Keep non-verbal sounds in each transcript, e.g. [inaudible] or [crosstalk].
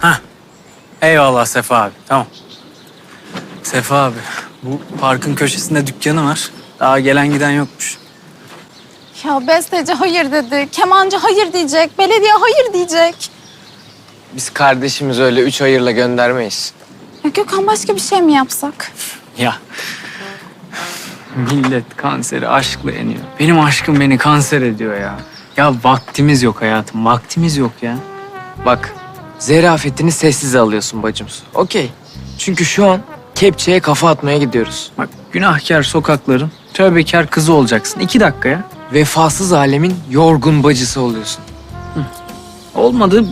Hah. Eyvallah Sefa abi. Tamam. Sefa abi, bu parkın köşesinde dükkanı var. Daha gelen giden yokmuş. Ya besteci hayır dedi, kemancı hayır diyecek, belediye hayır diyecek. Biz kardeşimizi öyle üç hayırla göndermeyiz. Ya Gökhan başka bir şey mi yapsak? Ya. Millet kanseri aşkla yeniyor. Benim aşkım beni kanser ediyor ya. Ya vaktimiz yok hayatım, vaktimiz yok ya. Bak, zerafetini sessiz alıyorsun bacımız. Okey. Çünkü şu an kepçeye kafa atmaya gidiyoruz. Bak günahkar sokakların tövbekar kızı olacaksın. İki dakika ya. Vefasız alemin yorgun bacısı oluyorsun. Olmadı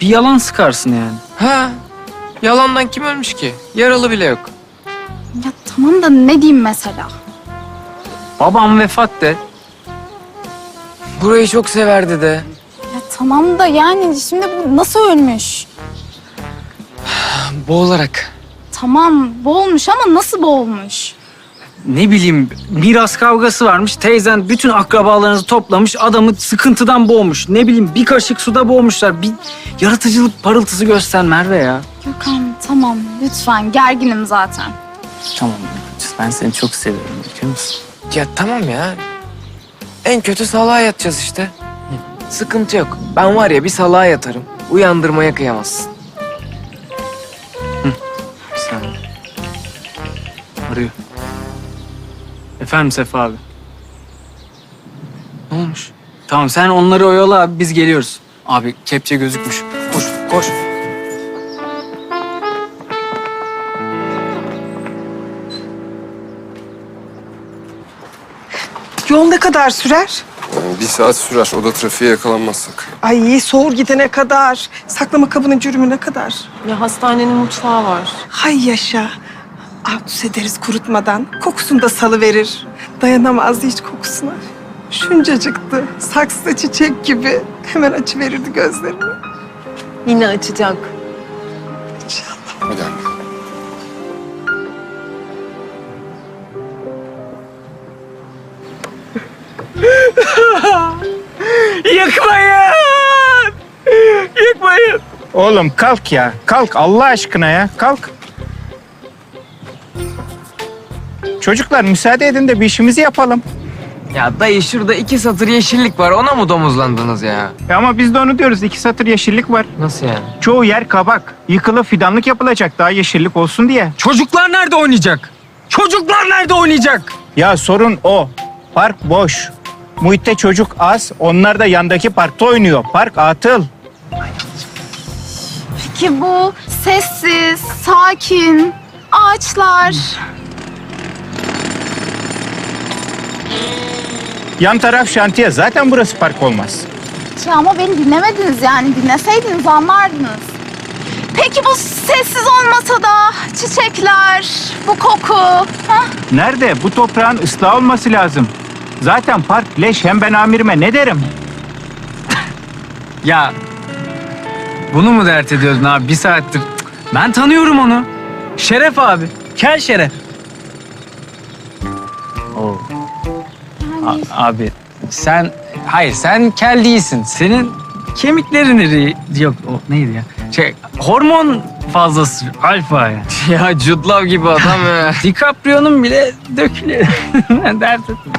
bir yalan sıkarsın yani. Ha, yalandan kim ölmüş ki? Yaralı bile yok. Ya tamam da ne diyeyim mesela? Babam vefat de. Burayı çok severdi de. Tamam da yani şimdi bu nasıl ölmüş? [sighs] Boğularak. Tamam boğulmuş ama nasıl boğulmuş? Ne bileyim miras kavgası varmış. Teyzen bütün akrabalarınızı toplamış. Adamı sıkıntıdan boğmuş. Ne bileyim bir kaşık suda boğmuşlar. Bir yaratıcılık parıltısı göster Merve ya. Gökhan tamam lütfen gerginim zaten. Tamam ben seni çok seviyorum biliyor musun? Ya tamam ya. En kötü salağa yatacağız işte. Sıkıntı yok. Ben var ya bir salağa yatarım. Uyandırmaya kıyamazsın. Sen. Arıyor. Efendim Sefa abi. Ne olmuş? Tamam sen onları oyala abi biz geliyoruz. Abi kepçe gözükmüş. Koş koş. Yol ne kadar sürer? Bir saat sürer o da trafiğe yakalanmazsak. Ay soğur gidene kadar. Saklama kabının cürümü ne kadar? Ya hastanenin mutfağı var. Hay yaşa. Abdüs ederiz kurutmadan. Kokusunu da salı verir. Dayanamazdı hiç kokusuna. Şuncacıktı. Saksıda çiçek gibi. Hemen açıverirdi gözlerini. Yine açacak. Oğlum kalk ya. Kalk Allah aşkına ya. Kalk. Çocuklar müsaade edin de bir işimizi yapalım. Ya dayı şurada iki satır yeşillik var. Ona mı domuzlandınız ya? E ama biz de onu diyoruz. iki satır yeşillik var. Nasıl yani? Çoğu yer kabak. Yıkılıp fidanlık yapılacak daha yeşillik olsun diye. Çocuklar nerede oynayacak? Çocuklar nerede oynayacak? Ya sorun o. Park boş. Muhitte çocuk az. Onlar da yandaki parkta oynuyor. Park atıl. Peki bu sessiz, sakin, ağaçlar. Yan taraf şantiye. Zaten burası park olmaz. Ya ama beni dinlemediniz yani dinleseydiniz anlardınız. Peki bu sessiz olmasa da çiçekler, bu koku. Ha? Nerede? Bu toprağın ıslah olması lazım. Zaten park leş. Hem ben amirime ne derim? [laughs] Ya bunu mu dert ediyordun abi bir saattir? Ben tanıyorum onu. Şeref abi. Kel Şeref. Oo. A- abi sen hayır sen kel değilsin. Senin kemiklerin iri yok o neydi ya? Şey hormon fazlası alfa ya. Ya Cudlav gibi adam ya. [laughs] DiCaprio'nun bile dökülüyor. [laughs] Ben dert etme.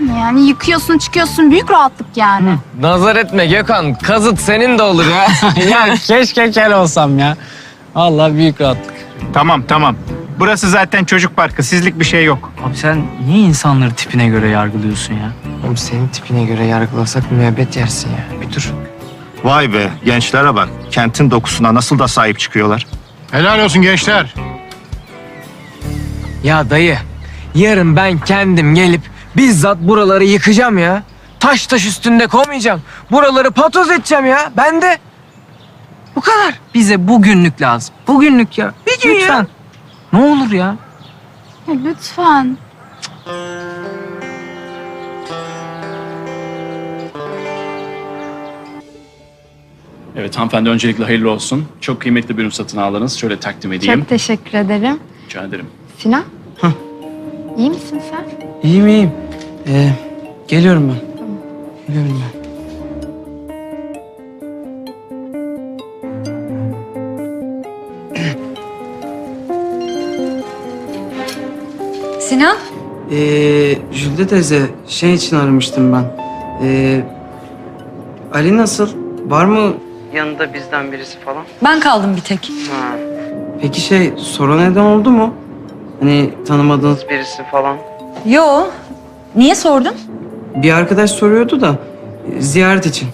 Yani yıkıyorsun çıkıyorsun büyük rahatlık yani. Nazar etme Gökhan. Kazıt senin de olur ya. [laughs] [laughs] ya keşke kel olsam ya. Vallahi büyük rahatlık. Tamam tamam. Burası zaten çocuk parkı. Sizlik bir şey yok. Abi sen niye insanları tipine göre yargılıyorsun ya? Oğlum senin tipine göre yargılasak müebbet yersin ya. Bir dur. Vay be gençlere bak. Kentin dokusuna nasıl da sahip çıkıyorlar. Helal olsun gençler. Ya dayı, yarın ben kendim gelip bizzat buraları yıkacağım ya. Taş taş üstünde koymayacağım. Buraları patoz edeceğim ya. Ben de. Bu kadar. Bize bugünlük lazım. Bugünlük ya. Bir gün ya. Lütfen. Ne olur ya. Ya lütfen. Evet hanımefendi öncelikle hayırlı olsun. Çok kıymetli bir ürün satın aldınız. Şöyle takdim edeyim. Çok teşekkür ederim. Rica ederim. Sinan? İyi misin sen? İyiyim iyiyim. Ee, geliyorum ben. Tamam. Geliyorum ben. Sinan? Ee, Jülde teyze şey için aramıştım ben. Ee, Ali nasıl? Var mı yanında bizden birisi falan? Ben kaldım bir tek. Ha. Peki şey soru neden oldu mu? Hani tanımadığınız birisi falan. Yo. Niye sordun? Bir arkadaş soruyordu da e, ziyaret için.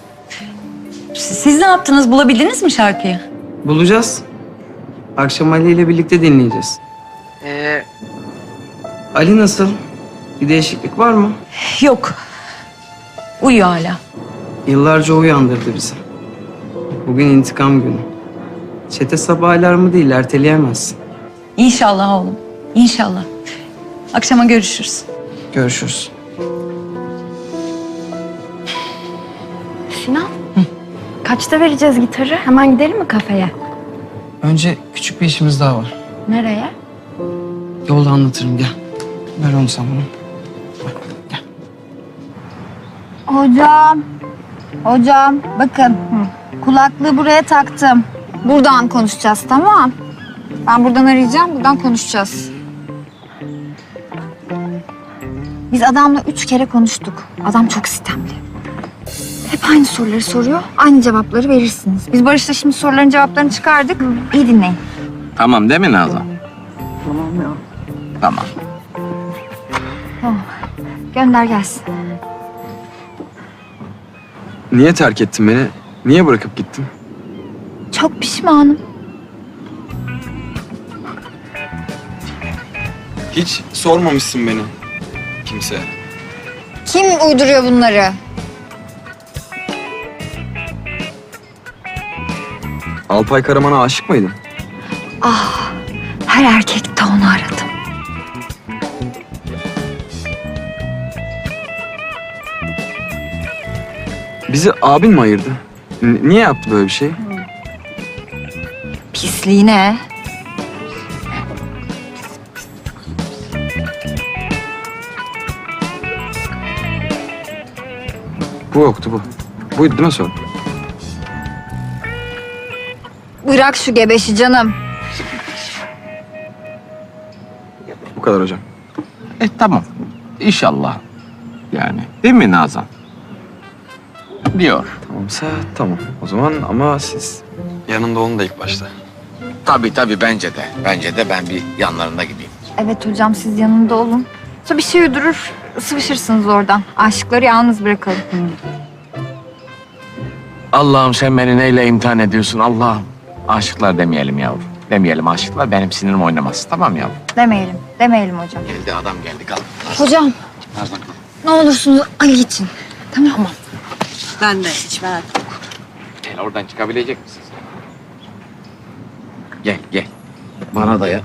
Siz ne yaptınız? Bulabildiniz mi şarkıyı? Bulacağız. Akşam Ali ile birlikte dinleyeceğiz. Ee, Ali nasıl? Bir değişiklik var mı? Yok. Uyuyor hala. Yıllarca o uyandırdı bizi. Bugün intikam günü. Çete sabah alarmı değil, erteleyemezsin. İnşallah oğlum. İnşallah. Akşama görüşürüz. Görüşürüz. Sinan. Kaçta vereceğiz gitarı? Hemen gidelim mi kafeye? Önce küçük bir işimiz daha var. Nereye? Yolda anlatırım, gel. Ver onu sen bana. Gel. Hocam. Hocam bakın. Kulaklığı buraya taktım. Buradan konuşacağız tamam. Ben buradan arayacağım. Buradan konuşacağız. Biz adamla üç kere konuştuk. Adam çok sistemli. Hep aynı soruları soruyor. Aynı cevapları verirsiniz. Biz Barış'la şimdi soruların cevaplarını çıkardık. İyi dinleyin. Tamam değil mi Nazan? Tamam. Gönder gelsin. Niye terk ettin beni? Niye bırakıp gittin? Çok pişmanım. Hiç sormamışsın beni. Kimseye. Kim uyduruyor bunları? Alpay Karaman'a aşık mıydın? Ah, her erkekte onu aradım. Bizi abin mi ayırdı? N- niye yaptı böyle bir şey? Pisliğine. Bu yoktu bu. Buydu değil mi sorun? Bırak şu gebeşi canım. Bu kadar hocam. E tamam. İnşallah. Yani. Değil mi Nazan? Diyor. Tamamsa tamam. O zaman ama siz yanında olun da ilk başta. Tabii tabii bence de. Bence de ben bir yanlarına gideyim. Evet hocam siz yanında olun. Sonra bir şey uydurur, sıvışırsınız oradan. Aşıkları yalnız bırakalım. Allah'ım sen beni neyle imtihan ediyorsun Allah'ım. Aşıklar demeyelim yavrum. Demeyelim aşıklar benim sinirim oynaması tamam yavrum. Demeyelim, demeyelim hocam. Geldi adam geldi kal. Hocam, ne olursunuz Ali için. Tamam mı? Ben de hiç merak etme. Gel oradan çıkabilecek misin? Gel gel. Bana da ya.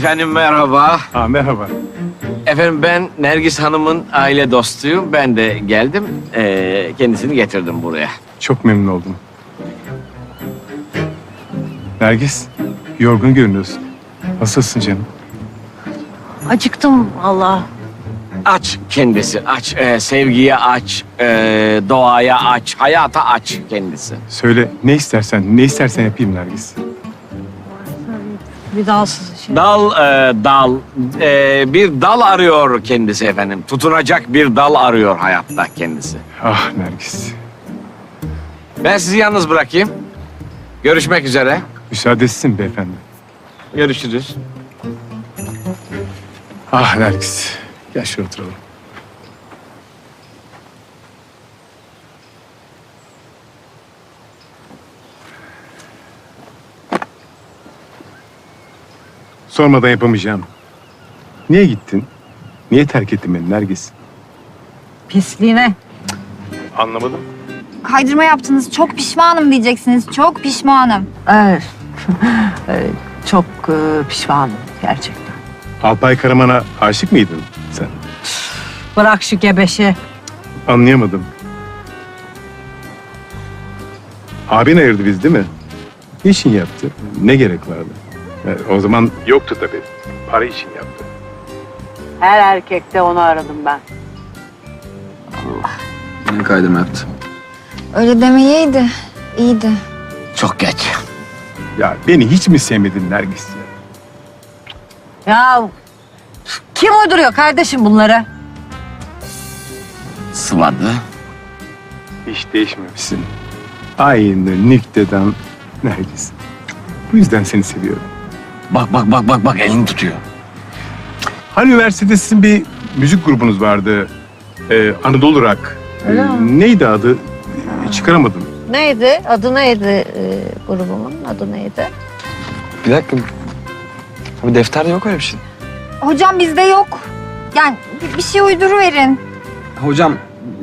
Efendim merhaba. Ha, merhaba. Efendim ben Nergis Hanım'ın aile dostuyum. Ben de geldim. Ee, kendisini getirdim buraya. Çok memnun oldum. Nergis, yorgun görünüyorsun. Nasılsın canım? Acıktım Allah. Aç kendisi, aç. Ee, sevgiye aç, ee, doğaya aç, hayata aç kendisi. Söyle ne istersen, ne istersen yapayım Nergis. Bir daha şey. Dal, ee, dal, ee, bir dal arıyor kendisi efendim. Tutunacak bir dal arıyor hayatta kendisi. Ah Nergis. Ben sizi yalnız bırakayım. Görüşmek üzere. Müsaadesisin beyefendi. Görüşürüz. Ah Nergis. Gel şuraya oturalım. Sormadan yapamayacağım. Niye gittin? Niye terk ettin beni Nergis? Pisliğine. Anlamadım. Kaydırma yaptınız. Çok pişmanım diyeceksiniz. Çok pişmanım. Evet. [laughs] Evet, Çok e, pişmanım gerçekten. Alpay Karaman'a aşık mıydın sen? Bırak şu gebeşi. Anlayamadım. Abin ayırdı biz değil mi? Niçin yaptı? Ne gerek vardı? E, o zaman yoktu tabii. Para için yaptı. Her erkekte onu aradım ben. Yine kaydırma yaptı. Öyle demeyeydi. İyiydi. Çok geç. Ya beni hiç mi sevmedin Nergis ya? Ya kim uyduruyor kardeşim bunları? Sıvadı. Hiç değişmemişsin. Aynı nükteden Nergis. Bu yüzden seni seviyorum. Bak bak bak bak bak elini tutuyor. Hani üniversitede sizin bir müzik grubunuz vardı. Ee, Anadolu Rock. Ee, Öyle neydi adı? Ee, Çıkaramadım. Neydi? Adı neydi e, grubumun? Adı neydi? Bir dakika. Abi defterde yok öyle bir şey. Hocam bizde yok. Yani bir- bir şey uyduruverin. Hocam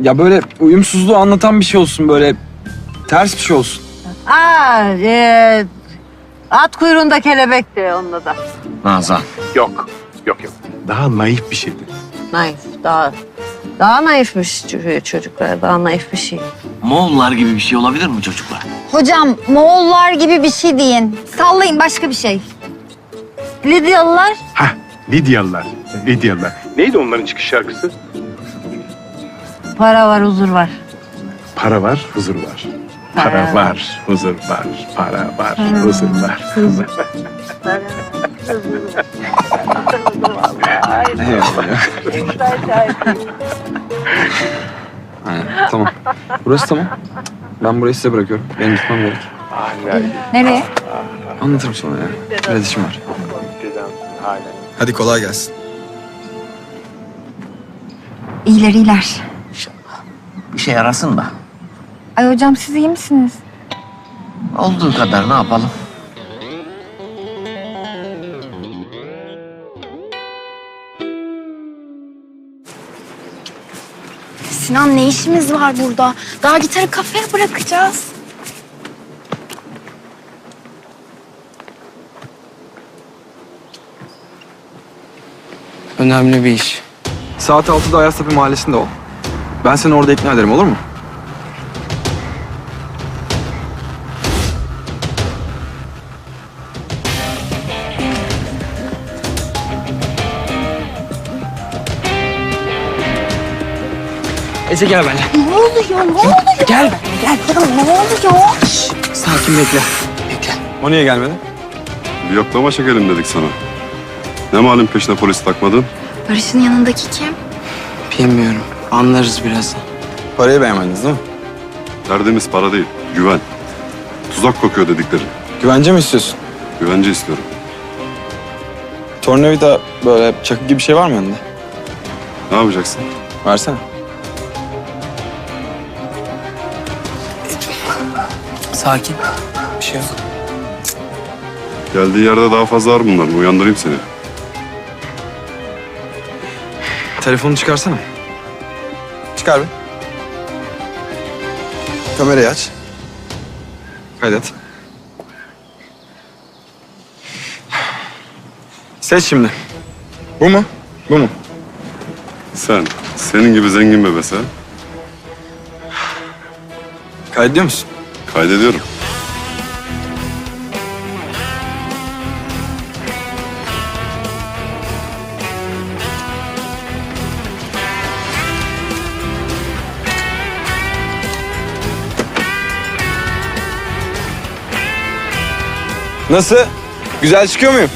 ya böyle uyumsuzluğu anlatan bir şey olsun böyle ters bir şey olsun. Aa, e, at kuyruğunda kelebekti onun da. Nazan. Yok. Yok yok. Daha naif bir şeydi. Naif, daha daha naifmiş çocuklar, daha naif bir şey. Moğollar gibi bir şey olabilir mi çocuklar? Hocam Moğollar gibi bir şey deyin. Sallayın başka bir şey. Lidyalılar Hah, Lidyalılar. Lidyalılar. Neydi onların çıkış şarkısı? para var, huzur var. Para var, huzur var. Para Para. var, huzur var. Para var, huzur var. [laughs] Aynen tamam. Burası tamam. Ben burayı size bırakıyorum. Benim gitmem gerek. Nereye? Anlatırım sonra ya. Biraz işim var. Hadi kolay gelsin. İyiler iyiler. Bir şey arasın da. Ay hocam siz iyi misiniz? Olduğu kadar ne yapalım? Sinan ne işimiz var burada? Daha gitarı kafeye bırakacağız. Önemli bir iş. Saat 6'da Ayaztepe Mahallesi'nde ol. Ben seni orada ikna ederim olur mu? Ece gel benimle. Ne oluyor? Ne oluyor? Gel. Gel canım ne oluyor? Sakin bekle. Bekle. O niye gelmedi? Bir yoklama çekelim dedik sana. Ne malum peşine polis takmadın? Barış'ın yanındaki kim? Bilmiyorum. Anlarız birazdan. Parayı beğenmediniz değil mi? Derdimiz para değil, güven. Tuzak kokuyor dedikleri. Güvence mi istiyorsun? Güvence istiyorum. Tornavida böyle çakı gibi bir şey var mı yanında? Ne yapacaksın? Versene. Sakin. Bir şey yok. Geldiği yerde daha fazla var bunların. Uyandırayım seni. Telefonu çıkarsana. Çıkar bir. Kamerayı aç. Kaydet. Seç şimdi. Bu mu? Bu mu? Sen, senin gibi zengin bebese Kaydediyor musun? Kaydediyorum. Nasıl? Güzel çıkıyor muyum?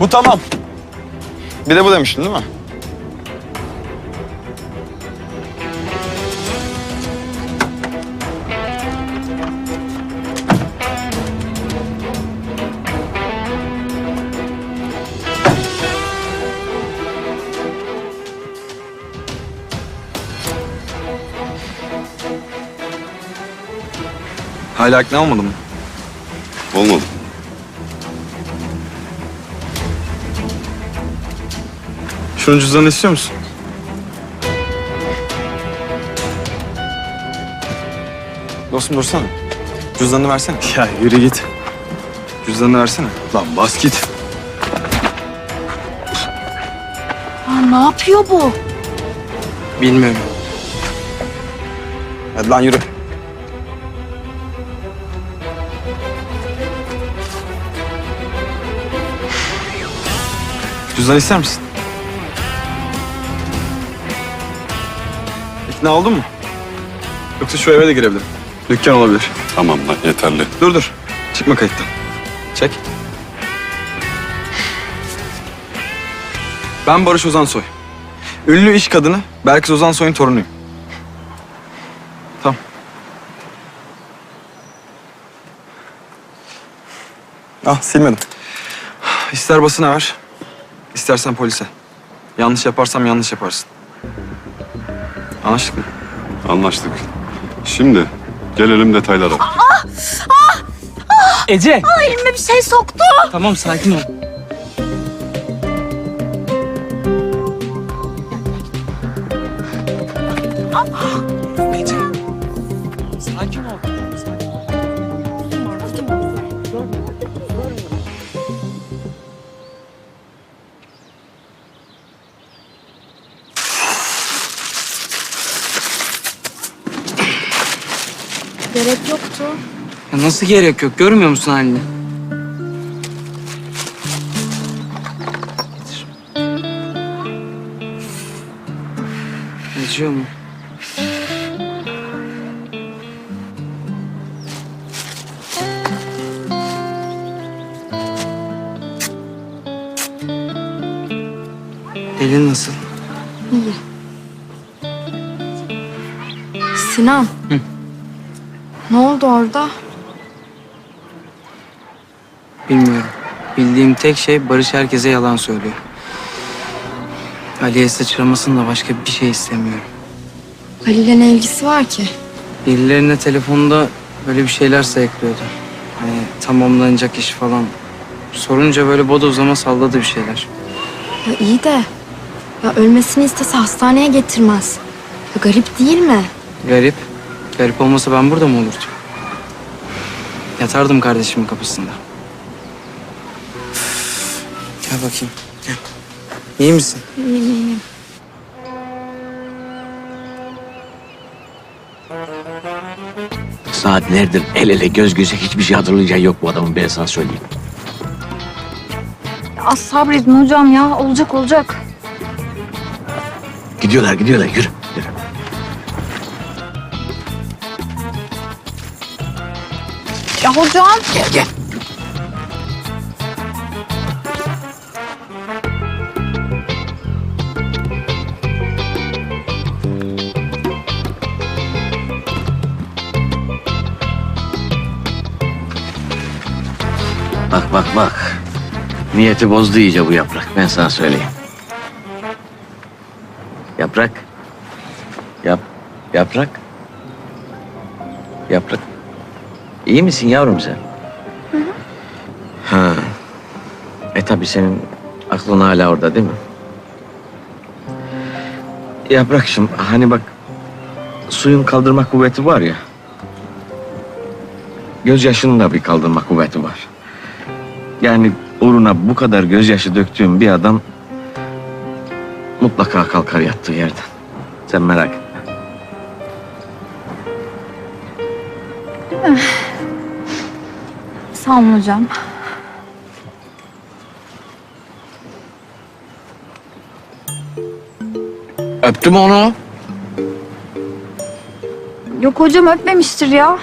Bu tamam. Bir de bu demiştin değil mi? Hala ikna olmadın mı? Olmadı. Şunun cüzdanını istiyor musun? Dostum dursana. Cüzdanını versene. Ya yürü git. Cüzdanını versene. Lan bas git. Aa, ne yapıyor bu? Bilmiyorum. Hadi lan yürü. Cüzdan ister misin? İkna oldun mu? Yoksa şu eve de girebilirim. Dükkan olabilir. Tamam lan yeterli. Dur dur. Çıkma kayıttan. Çek. Ben Barış Ozansoy. Ünlü iş kadını Belkıs Ozansoy'un torunuyum. Tamam. Ah silmedim. İster basına ver, istersen polise. Yanlış yaparsam yanlış yaparsın. Anlaştık mı? Anlaştık. Şimdi gelelim detaylara. Ece. Elime bir şey soktu. Tamam sakin ol. Nasıl gerek yok? Görmüyor musun halini? Acıyor mu? Elin nasıl? Sinan. Ne oldu orada? Bilmiyorum. Bildiğim tek şey Barış herkese yalan söylüyor. Ali'ye sıçramasın da başka bir şey istemiyorum. Halil'le ne ilgisi var ki? Birilerine telefonda böyle bir şeyler sayıklıyordu. Hani tamamlanacak iş falan. Sorunca böyle bodozlama salladı bir şeyler. Ya iyi de ya ölmesini istese hastaneye getirmez. Ya garip değil mi? Garip. Garip olmasa ben burada mı olurdum? Yatardım kardeşimin kapısında. Gel bakayım. Gel. İyi misin? Saatlerdir el ele göz göze hiçbir şey hatırlayacağı yok bu adamın ben sana söyleyeyim. Az sabredin hocam ya. Olacak olacak. Gidiyorlar gidiyorlar yürü. yürü. Ya hocam. Gel gel. Bak bak. Niyeti bozdu iyice bu yaprak. Ben sana söyleyeyim. Yaprak. Yap. Yaprak. Yaprak. İyi misin yavrum sen? Ha. E tabii senin aklın hala orada değil mi? Yaprakşım hani bak suyun kaldırma kuvveti var ya. Gözyaşının da bir kaldırma kuvveti var. Yani uğruna bu kadar gözyaşı döktüğün bir adam mutlaka kalkar yattığı yerden. Sen merak etme. Sağ olun hocam. Öptüm onu. Yok hocam öpmemiştir ya.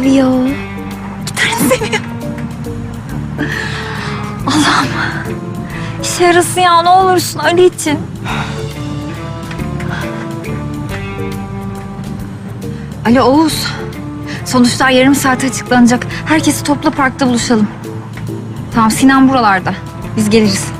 Seviyor. Gitarını seviyor. Allah'ım. İşe yarasın ya ne olursun Ali için. Ali Oğuz. Sonuçlar yarım saate açıklanacak. Herkesi topla parkta buluşalım. Tamam Sinan buralarda. Biz geliriz.